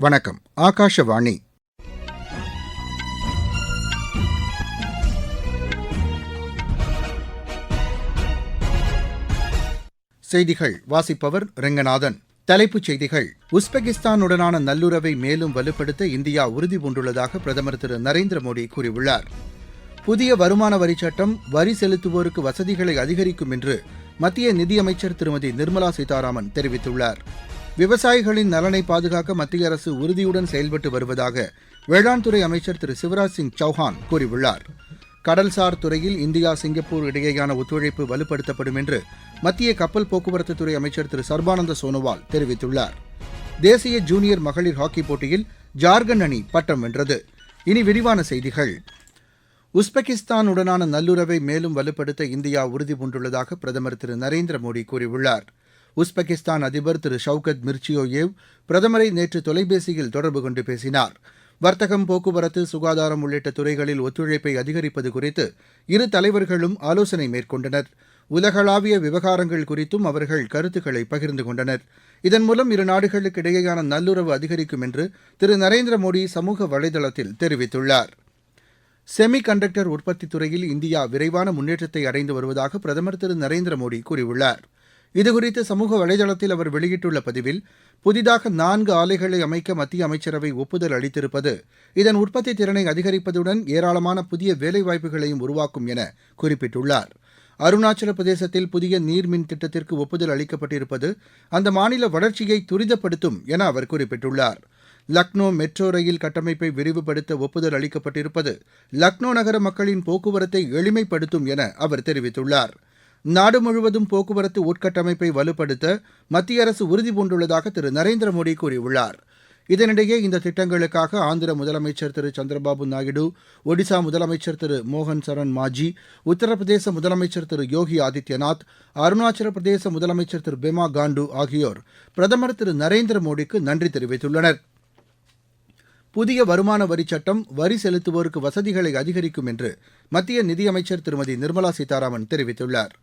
வணக்கம் ஆகாஷவாணி. செய்திகள் வாசிப்பவர் ரெங்கநாதன். தலைப்புச் செய்திகள் உஸ்பெகிஸ்தானுடனான நல்லுறவை மேலும் வலுப்படுத்த இந்தியா உறுதி பூண்டுள்ளதாக பிரதமர் திரு நரேந்திர மோடி கூறியுள்ளார். புதிய வருமான வரிச் சட்டம் வரி செலுத்துவோருக்கு வசதிகளை அதிகரிக்கும் என்று மத்திய நிதியமைச்சர் திருமதி நிர்மலா சீதாராமன் தெரிவித்துள்ளார். விவசாயிகளின் நலனை பாதுகாக்க மத்திய அரசு உறுதியுடன் செயல்பட்டு வருவதாக வேளாண் துறை அமைச்சர் திரு சிவராஜ் சிங் சௌஹான் கூறியுள்ளார். கடல்சார் துறையில் இந்தியா சிங்கப்பூர் இடையேயான ஒத்துழைப்பு வலுப்படுத்தப்படும் என்று மத்திய கப்பல் போக்குவரத்து துறை அமைச்சர் திரு சர்பானந்த சோனோவால் தெரிவித்துள்ளார். தேசிய ஜூனியர் மகளிர் ஹாக்கி போட்டியில் ஜார்க்கண்ட் அணி பட்டம் வென்றது. இனி விரிவான செய்திகள். உஸ்பெகிஸ்தானுடனான நல்லுறவை மேலும் வலுப்படுத்த இந்தியா உறுதிபூண்டுள்ளதாக பிரதமர் திரு நரேந்திர மோடி கூறியுள்ளார். உஸ்பெகிஸ்தான் அதிபர் திரு ஷவுகத் மிர்ச்சியோயேவ் பிரதமரை நேற்று தொலைபேசியில் தொடர்பு கொண்டு பேசினார். வர்த்தகம் போக்குவரத்து சுகாதாரம் உள்ளிட்ட துறைகளில் ஒத்துழைப்பை அதிகரிப்பது குறித்து இரு தலைவர்களும் ஆலோசனை மேற்கொண்டனர். உலகளாவிய விவகாரங்கள் குறித்தும் அவர்கள் கருத்துக்களை பகிர்ந்து கொண்டனர். இதன் மூலம் இரு நாடுகளுக்கு இடையேயான நல்லுறவு அதிகரிக்கும் என்று திரு நரேந்திர மோடி சமூக வலைதளத்தில் தெரிவித்துள்ளார். செமி கண்டக்டர் உற்பத்தி துறையில் இந்தியா விரைவான முன்னேற்றத்தை அடைந்து வருவதாக பிரதமர் திரு நரேந்திர மோடி கூறியுள்ளார். இதுகுறித்து சமூக வலைதளத்தில் அவர் வெளியிட்டுள்ள பதிவில் புதிதாக நான்கு ஆலைகளை அமைக்க மத்திய அமைச்சரவை ஒப்புதல் அளித்திருப்பது இதன் உற்பத்தி திறனை அதிகரிப்பதுடன் ஏராளமான புதிய வேலைவாய்ப்புகளையும் உருவாக்கும் என குறிப்பிட்டுள்ளார். அருணாச்சல பிரதேசத்தில் புதிய நீர்மின் திட்டத்திற்கு ஒப்புதல் அளிக்கப்பட்டிருப்பது அந்த மாநில வளர்ச்சியை துரிதப்படுத்தும் என அவர் குறிப்பிட்டுள்ளார். லக்னோ மெட்ரோ ரயில் கட்டமைப்பை விரிவுபடுத்த ஒப்புதல் அளிக்கப்பட்டிருப்பது லக்னோ நகர மக்களின் போக்குவரத்தை எளிமைப்படுத்தும் என அவர் தெரிவித்துள்ளார். நாடு முழுவதும் போக்குவரத்து உட்கட்டமைப்பை வலுப்படுத்த மத்திய அரசு உறுதிபூண்டுள்ளதாக திரு நரேந்திர மோடி கூறியுள்ளார். இதனிடையே இந்த திட்டங்களுக்காக ஆந்திர முதலமைச்சர் திரு சந்திரபாபு நாயுடு ஒடிசா முதலமைச்சர் திரு மோகன் சரண் மாஜி உத்தரப்பிரதேச முதலமைச்சர் திரு யோகி ஆதித்யநாத் அருணாச்சல பிரதேச முதலமைச்சர் திரு பெமா காண்டு ஆகியோர் பிரதமர் திரு நரேந்திர மோடிக்கு நன்றி தெரிவித்துள்ளனர். புதிய வருமான வரிச் சட்டம் வரி செலுத்துவோருக்கு வசதிகளை அதிகரிக்கும் என்று மத்திய நிதியமைச்சர் திருமதி நிர்மலா சீதாராமன் தெரிவித்துள்ளார்.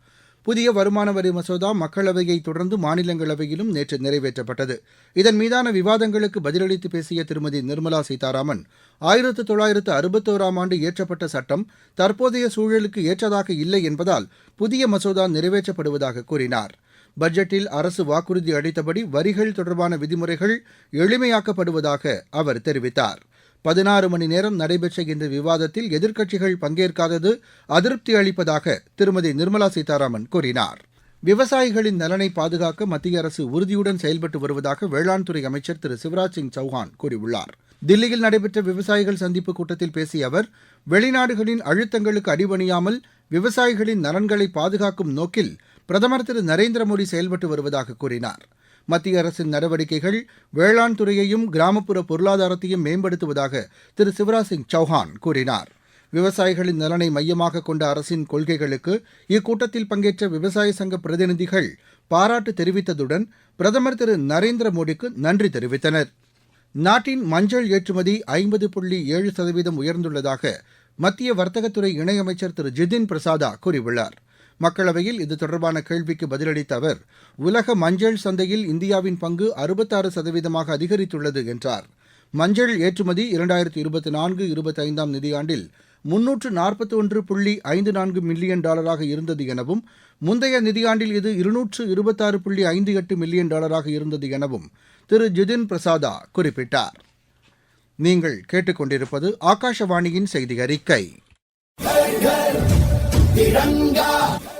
புதிய வருமான வரி மசோதா மக்களவையை தொடர்ந்து மாநிலங்களவையிலும் நேற்று நிறைவேற்றப்பட்டது. இதன் மீதான விவாதங்களுக்கு பதிலளித்து பேசிய திருமதி நிர்மலா சீதாராமன் ஆயிரத்து தொள்ளாயிரத்து அறுபத்தோராம் ஆண்டு இயற்றப்பட்ட சட்டம் தற்போதைய சூழலுக்கு ஏற்றதாக இல்லை என்பதால் புதிய மசோதா நிறைவேற்றப்படுவதாக கூறினார். பட்ஜெட்டில் அரசு வாக்குறுதி அளித்தபடி வரிகள் தொடர்பான விதிமுறைகள் எளிமையாக்கப்படுவதாக அவர் தெரிவித்தார். பதினாறு மணி நேரம் நடைபெற்ற இந்த விவாதத்தில் எதிர்க்கட்சிகள் பங்கேற்காதது அதிருப்தி அளிப்பதாக திருமதி நிர்மலா சீதாராமன் கூறினார். விவசாயிகளின் நலனை பாதுகாக்க மத்திய அரசு உறுதியுடன் செயல்பட்டு வருவதாக வேளாண் துறை அமைச்சர் திரு சிவராஜ் சிங் சௌஹான் கூறியுள்ளார். தில்லியில் நடைபெற்ற விவசாயிகள் சந்திப்பு கூட்டத்தில் பேசிய அவர் வெளிநாடுகளின் அழுத்தங்களுக்கு அடிபணியாமல் விவசாயிகளின் நலன்களை பாதுகாக்கும் நோக்கில் பிரதமர் திரு நரேந்திர மோடி செயல்பட்டு வருவதாக கூறினார். மத்திய அரசின் நடவடிக்கைகள் வேளாண் துறையையும் கிராமப்புற பொருளாதாரத்தையும் மேம்படுத்துவதாக திரு சிவராஜ் சிங் சௌஹான் கூறினார். விவசாயிகளின் நலனை மையமாக கொண்ட அரசின் கொள்கைகளுக்கு இக்கூட்டத்தில் பங்கேற்ற விவசாய சங்க பிரதிநிதிகள் பாராட்டு தெரிவித்ததுடன் பிரதமர் திரு நரேந்திர மோடிக்கு நன்றி தெரிவித்தனர். நாட்டின் மஞ்சள் ஏற்றுமதி ஐம்பது புள்ளி ஏழு சதவீதம் உயர்ந்துள்ளதாக மத்திய வர்த்தகத்துறை இணையமைச்சர் திரு ஜிதின் பிரசாதா கூறியுள்ளார். மக்களவையில் இது தொடர்பான கேள்விக்கு பதிலளித்த அவர் உலக மஞ்சள் சந்தையில் இந்தியாவின் பங்கு அறுபத்தாறு சதவீதமாக அதிகரித்துள்ளது என்றார். மஞ்சள் ஏற்றுமதி இரண்டாயிரத்தி இருபத்தி நான்கு இருபத்தி ஐந்தாம் நிதியாண்டில் முன்னூற்று நாற்பத்தி ஒன்று புள்ளி ஐந்து நான்கு மில்லியன் டாலராக இருந்தது எனவும் முந்தைய நிதியாண்டில் இது இருநூற்று இருபத்தாறு புள்ளி ஐந்து எட்டு மில்லியன் டாலராக இருந்தது எனவும் திரு. ஜிதின் பிரசாதா குறிப்பிட்டார். நீங்கள் கேட்டுக்கொண்டிருப்பது ஆகாஷவாணியின் செய்தி அறிக்கை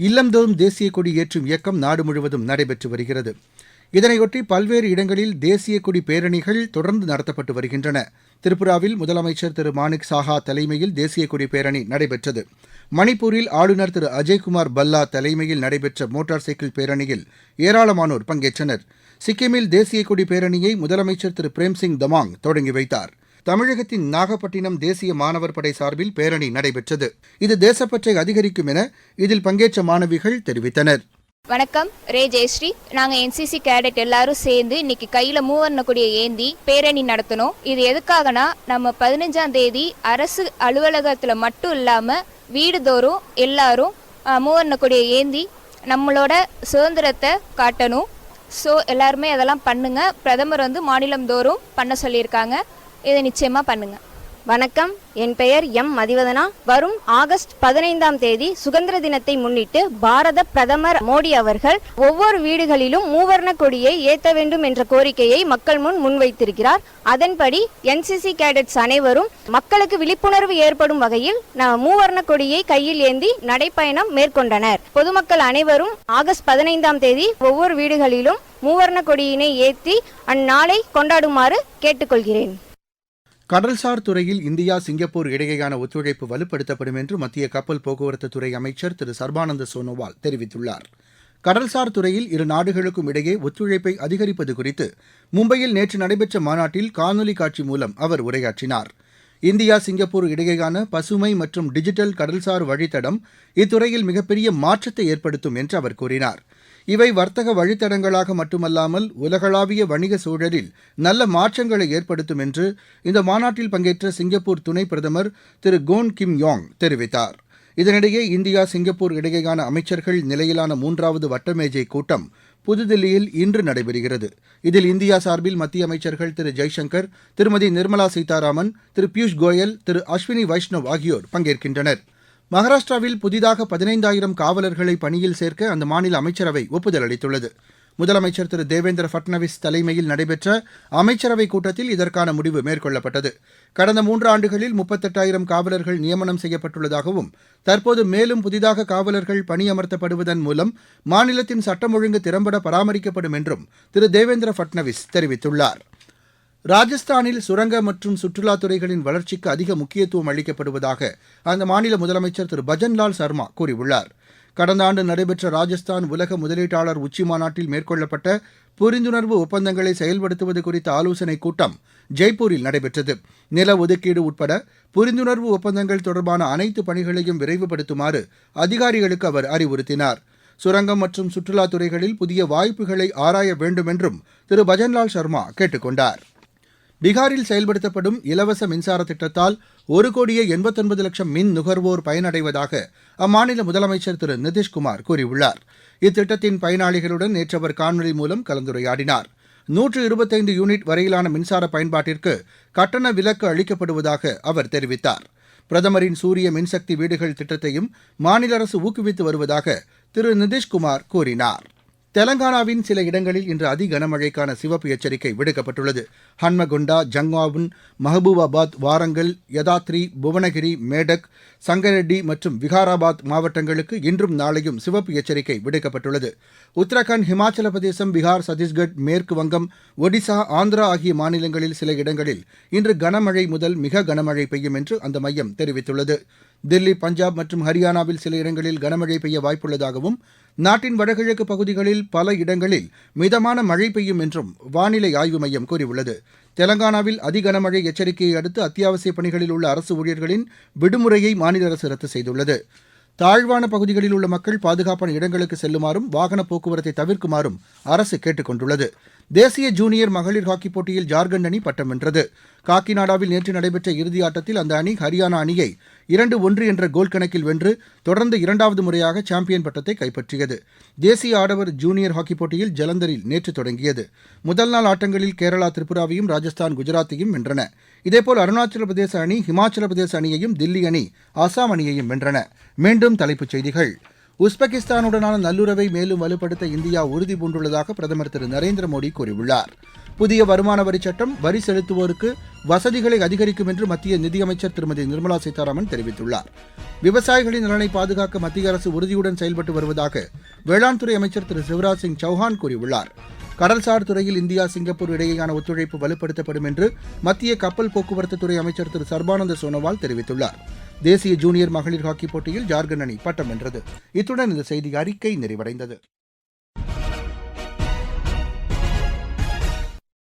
இல்லந்தோறும் தேசிய கொடி ஏற்றும் இயக்கம் நாடு முழுவதும் நடைபெற்று வருகிறது. இதனையொட்டி பல்வேறு இடங்களில் தேசிய கொடி பேரணிகள் தொடர்ந்து நடத்தப்பட்டு வருகின்றன. திரிபுராவில் முதலமைச்சர் திரு மாணிக் சாஹா தலைமையில் தேசிய கொடி பேரணி நடைபெற்றது. மணிப்பூரில் ஆளுநர் திரு அஜய்குமார் பல்லா தலைமையில் நடைபெற்ற மோட்டார் சைக்கிள் பேரணியில் ஏராளமானோர் பங்கேற்றனர். சிக்கிமில் தேசிய கொடி பேரணியை முதலமைச்சர் திரு பிரேம்சிங் தமாங் தொடங்கி வைத்தார். தமிழகத்தின் நாகப்பட்டினம் தேசிய மாணவர் படை சார்பில் பேரணி நடைபெற்றது. இது தேசப்பற்றை அதிகரிக்கும் என இதில் பங்கேற்ற மாணவிகள் தெரிவித்தனர். வணக்கம் ரே ஜெயஸ்ரீ. நாங்க என்சிசி கேடட் எல்லாரும் சேர்ந்து இன்னைக்கு கையில மூவர்ண கொடியை ஏந்தி பேரணி நடத்தணும் இது எதுக்காகனா நம்ம பதினஞ்சாம் தேதி அரசு அலுவலகத்துல மட்டும் இல்லாம வீடுதோறும் எல்லாரும் மூவர்ண கொடியை ஏந்தி நம்மளோட சுதந்திரத்தை காட்டணும். ஸோ எல்லாருமே அதெல்லாம் பண்ணுங்க. பிரதமர் வந்து மாநிலம் தோறும் பண்ண சொல்லியிருக்காங்க. இதை நிச்சயமா பண்ணுங்க. வணக்கம். என் பெயர் எம் மதிவதனா. வரும் ஆகஸ்ட் பதினைந்தாம் தேதி சுதந்திர தினத்தை முன்னிட்டு பாரத பிரதமர் மோடி அவர்கள் ஒவ்வொரு வீடுகளிலும் மூவர்ண கொடியை ஏற்ற வேண்டும் என்ற கோரிக்கையை மக்கள் முன் முன்வைத்திருக்கிறார். அதன்படி என்சிசி கேடட்ஸ் அனைவரும் மக்களுக்கு விழிப்புணர்வு ஏற்படும் வகையில் மூவர்ண கொடியை கையில் ஏந்தி நடைப்பயணம் மேற்கொண்டனர். பொதுமக்கள் அனைவரும் ஆகஸ்ட் பதினைந்தாம் தேதி ஒவ்வொரு வீடுகளிலும் மூவர்ண கொடியினை ஏற்றி அந்நாளை கொண்டாடுமாறு கேட்டுக்கொள்கிறேன். கடல்சார் துறையில் இந்தியா சிங்கப்பூர் இடையேயான ஒத்துழைப்பு வலுப்படுத்தப்படும் என்று மத்திய கப்பல் போக்குவரத்து துறை அமைச்சர் திரு. சர்பானந்த சோனோவால் தெரிவித்துள்ளார். கடல்சார் துறையில் இரு நாடுகளுக்கும் இடையே ஒத்துழைப்பை அதிகரிப்பது குறித்து மும்பையில் நேற்று நடைபெற்ற மாநாட்டில் காணொலி காட்சி மூலம் அவர் உரையாற்றினார். இந்தியா சிங்கப்பூர் இடையேயான பசுமை மற்றும் டிஜிட்டல் கடல்சார் வழித்தடம் இத்துறையில் மிகப்பெரிய மாற்றத்தை ஏற்படுத்தும் என்று அவர் கூறினார். இவை வர்த்தக வழித்தடங்களாக மட்டுமல்லாமல் உலகளாவிய வணிக சூழலில் நல்ல மாற்றங்களை ஏற்படுத்தும் என்று இந்த மாநாட்டில் பங்கேற்ற சிங்கப்பூர் துணை பிரதமர் திரு கோன் கிம் யாங் தெரிவித்தார். இதனிடையே இந்தியா சிங்கப்பூர் இடையேயான அமைச்சர்கள் நிலையிலான மூன்றாவது வட்டமேஜை கூட்டம் புதுதில்லியில் இன்று நடைபெறுகிறது. இதில் இந்தியா சார்பில் மத்திய அமைச்சர்கள் திரு ஜெய்சங்கர் திருமதி நிர்மலா சீதாராமன் திரு பியூஷ் கோயல் திரு அஸ்வினி வைஷ்ணவ் ஆகியோர் பங்கேற்கின்றனர். மகாராஷ்டிராவில் புதிதாக பதினைந்தாயிரம் காவலர்களை பணியில் சேர்க்க அந்த மாநில அமைச்சரவை ஒப்புதல் அளித்துள்ளது. முதலமைச்சர் திரு. தேவேந்திர ஃபட்னவிஸ் தலைமையில் நடைபெற்ற அமைச்சரவைக் கூட்டத்தில் இதற்கான முடிவு மேற்கொள்ளப்பட்டது. கடந்த மூன்று ஆண்டுகளில் முப்பத்தெட்டாயிரம் காவலர்கள் நியமனம் செய்யப்பட்டுள்ளதாகவும் தற்போது மேலும் புதிதாக காவலர்கள் பணியமர்த்தப்படுவதன் மூலம் மாநிலத்தின் சட்டம் ஒழுங்கு திறம்பட பராமரிக்கப்படும் என்றும் திரு. தேவேந்திர ஃபட்னவிஸ் தெரிவித்துள்ளார். ராஜஸ்தானில் சுரங்க மற்றும் சுற்றுலாத் துறைகளின் வளர்ச்சிக்கு அதிக முக்கியத்துவம் அளிக்கப்படுவதாக அந்த மாநில முதலமைச்சர் திரு. பஜன்லால் சர்மா கூறியுள்ளார். கடந்த ஆண்டு நடைபெற்ற ராஜஸ்தான் உலக முதலீட்டாளர் உச்சி மாநாட்டில் மேற்கொள்ளப்பட்ட புரிந்துணர்வு ஒப்பந்தங்களை செயல்படுத்துவது குறித்த ஆலோசனைக் கூட்டம் ஜெய்ப்பூரில் நடைபெற்றது. நில ஒதுக்கீடு உட்பட புரிந்துணர்வு ஒப்பந்தங்கள் தொடர்பான அனைத்து பணிகளையும் விரைவுபடுத்துமாறு அதிகாரிகளுக்கு அவர் அறிவுறுத்தினார். சுரங்கம் மற்றும் சுற்றுலாத் துறைகளில் புதிய வாய்ப்புகளை ஆராய வேண்டும் என்றும் திரு. பஜன்லால் சர்மா கேட்டுக் கொண்டார். பீகாரில் செயல்படுத்தப்படும் இலவச மின்சார திட்டத்தால் ஒரு கோடியே எண்பத்தொன்பது லட்சம் மின் நுகர்வோர் பயனடைவதாக அம்மாநில முதலமைச்சர் திரு நிதிஷ்குமார் கூறியுள்ளார். இத்திட்டத்தின் பயனாளிகளுடன் நேற்று அவர் காணொலி மூலம் கலந்துரையாடினார். நூற்று இருபத்தைந்து யூனிட் வரையிலான மின்சார பயன்பாட்டிற்கு கட்டண விலக்கு அளிக்கப்படுவதாக அவர் தெரிவித்தார். பிரதமரின் சூரிய மின்சக்தி வீடுகள் திட்டத்தையும் மாநில அரசு ஊக்குவித்து வருவதாக திரு நிதிஷ்குமார் கூறினார். தெலங்கானாவின் சில இடங்களில் இன்று அதி கனமழைக்கான சிவப்பு எச்சரிக்கை விடுக்கப்பட்டுள்ளது. ஹன்மகுண்டா ஜங்காவுன் மஹபூபாபாத் வாரங்கல் யதாத்ரி புவனகிரி மேடக் சங்கரெட்டி மற்றும் விகாராபாத் மாவட்டங்களுக்கு இன்றும் நாளையும் சிவப்பு எச்சரிக்கை விடுக்கப்பட்டுள்ளது. உத்தரகாண்ட் ஹிமாச்சல பிரதேசம் பீகார் சத்தீஸ்கட் மேற்கு வங்கம் ஒடிசா ஆந்திரா ஆகிய மாநிலங்களில் சில இடங்களில் இன்று கனமழை முதல் மிக கனமழை பெய்யும் என்று அந்த மையம் தெரிவித்துள்ளது. தில்லி பஞ்சாப் மற்றும் ஹரியானாவில் சில இடங்களில் கனமழை பெய்ய வாய்ப்புள்ளதாகவும் நாட்டின் வடகிழக்கு பகுதிகளில் பல இடங்களில் மிதமான மழை பெய்யும் என்றும் வானிலை ஆய்வு மையம் கூறியுள்ளது. தெலங்கானாவில் அதி கனமழை எச்சரிக்கையை அடுத்து அத்தியாவசிய பணிகளில் உள்ள அரசு ஊழியர்களின் விடுமுறையை மாநில அரசு ரத்து செய்துள்ளது. தாழ்வான பகுதிகளில் உள்ள மக்கள் பாதுகாப்பான இடங்களுக்கு செல்லுமாறும் வாகன போக்குவரத்தை தவிர்க்குமாறும் அரசு கேட்டுக் கொண்டுள்ளது. தேசிய ஜூனியர் மகளிர் ஹாக்கிப் போட்டியில் ஜார்க்கண்ட் அணி பட்டம் வென்றது. காக்கிநாடாவில் நேற்று நடைபெற்ற இறுதி ஆட்டத்தில் அந்த அணி ஹரியானா அணியை இரண்டு ஒன்று என்ற கோல் கணக்கில் வென்று தொடர்ந்து இரண்டாவது முறையாக சாம்பியன் பட்டத்தை கைப்பற்றியது. தேசிய ஆடவர் ஜூனியர் ஹாக்கிப் போட்டியில் ஜலந்தரில் நேற்று தொடங்கியது. முதல் நாள் ஆட்டங்களில் கேரளா திரிபுராவையும் ராஜஸ்தான் குஜராத்தையும் வென்றன. இதேபோல் அருணாச்சல பிரதேச அணி ஹிமாச்சல பிரதேச அணியையும் தில்லி அணி அசாம் அணியையும் வென்றன. மீண்டும் தலைப்புச் செய்திகள். உஸ்பெகிஸ்தானுடனான நல்லுறவை மேலும் வலுப்படுத்த இந்தியா உறுதி பூண்டுள்ளதாக பிரதமர் திரு நரேந்திர மோடி கூறியுள்ளார். புதிய வருமான வரிச் சட்டம் வரி செலுத்துவோருக்கு வசதிகளை அதிகரிக்கும் என்று மத்திய நிதியமைச்சர் திருமதி நிர்மலா சீதாராமன் தெரிவித்துள்ளார். விவசாயிகளின் நலனை பாதுகாக்க மத்திய அரசு உறுதியுடன் செயல்பட்டு வருவதாக வேளாண் துறை அமைச்சர் திரு சிவராஜ் சிங் சௌஹான் கூறியுள்ளார். கடல்சார் துறையில் இந்தியா சிங்கப்பூர் இடையேயான ஒத்துழைப்பு வலுப்படுத்தப்படும் என்று மத்திய கப்பல் போக்குவரத்து துறை அமைச்சர் திரு சர்பானந்த சோனோவால் தெரிவித்துள்ளார். தேசிய ஜூனியர் மகளிர் ஹாக்கிப் போட்டியில் ஜார்க்கண்ட் அணி பட்டம் வென்றது. இத்துடன் இந்த செய்தி அறிக்கை நிறைவடைந்தது.